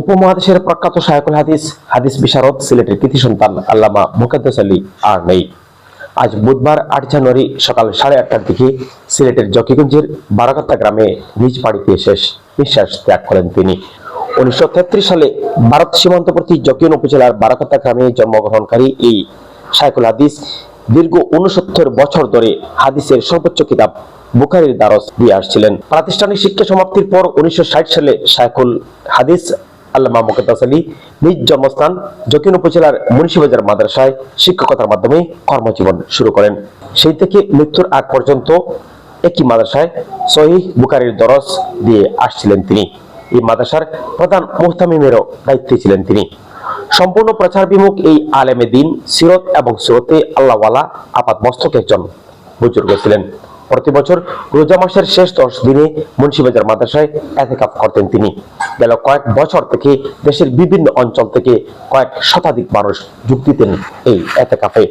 উপমহাদেশের প্রখ্যাত শায়কুল হাদিস হাদিস বিশারদ, সিলেটের কৃতি সন্তান আল্লামা মুকাদ্দাস আলী আর নেই। আজ বুধবার আট জানুয়ারি সকাল সাড়ে আটটার দিকে সিলেটের জকিগঞ্জের বারাকাত্তা গ্রামে নিজ বাড়িতে শেষ নিঃশ্বাস ত্যাগ করেন তিনি। উনিশশো তেত্রিশ সালে ভারত সীমান্তবর্তী জকিয়ন উপজেলার বারাকাত্তা গ্রামে জন্মগ্রহণকারী এই শায়কুল হাদিস দীর্ঘ উনসত্তর বছর ধরে হাদিসের সর্বোচ্চ কিতাব বুখারির দ্বারস দিয়ে আসছিলেন। প্রাতিষ্ঠানিক শিক্ষা সমাপ্তির পর উনিশশো ষাট সালে শায়কুল হাদিস আল্লামা মুকেদ্দাস আলী নিজ জন্মস্থান জকিন উপজেলার মুন্সিবাজার মাদ্রাসায় শিক্ষকতার মাধ্যমে কর্মজীবন শুরু করেন। সেই থেকে মৃত্যুর আগ পর্যন্ত একই মাদ্রাসায় সহি বুকারির দরস দিয়ে আসছিলেন তিনি। এই মাদ্রাসার প্রধান মুহতামিমেরও দায়িত্বে ছিলেন তিনি। সম্পূর্ণ প্রচার বিমুখ এই আলেমে দিন, সিরত এবং সিরতে আল্লাহওয়ালা আপাত মস্তক একজন বুজুর্গ ছিলেন। প্রতি বছর রোজা মাসের শেষ দশ দিনে মুন্সিবাজার মাদ্রাসায় এতেকাপ করতেন তিনি। গেল কয়েক বছর থেকে দেশের বিভিন্ন অঞ্চল থেকে কয়েক শতাধিক মানুষ যোগ দিতেন এই এতেকাফে।